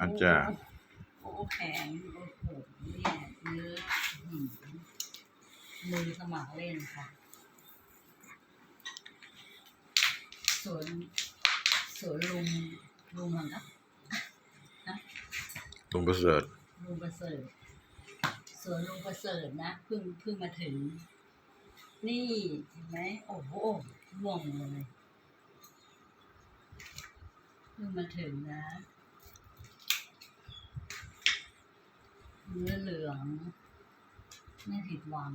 อาจารย์โอ้โหแข็งโอ้โหเนี่ยเนื้ออื้อหือมือสมัครเล่นค่ะ สวนสวนลุงลุงมันนะตรงประเสริฐลุงประเสริฐสวนลุงประเสริฐนะเพิ่งเพิ่งมาถึง นี่เห็นไหมโอ้โหร่วงเลยเพิ่งมาถึงนะ เนื้อเหลือง ไม่ผิดหวัง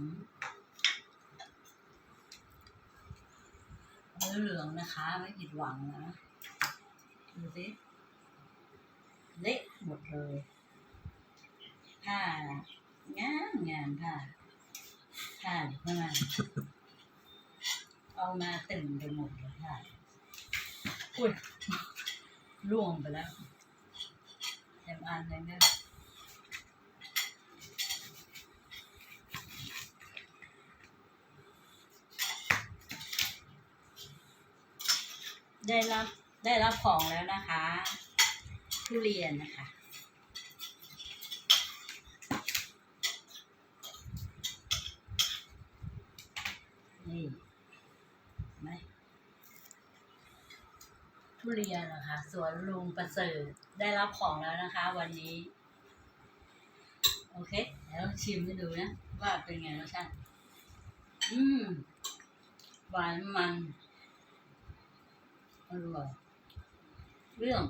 เนื้อเหลืองนะคะ ไม่ผิดหวังนะดูสิเละหมดเลยผ้างามงามผ้าผ้าอยู่ข้างในเอามาเต็มไปหมดเลยผ้าอุ้ยร่วงไปแล้วเต็มอันเลยเนี่ย ได้รับได้รับของแล้วนะคะทุเรียนนะคะนี่ไหมทุเรียนเหรอคะสวนลุงประเสริฐได้รับของแล้วนะคะ วันนี้ โอเคเดี๋ยวชิมให้ดูนะ ว่าเป็นไงรสชาติอืมหวานมัน อร่อยเรื่อง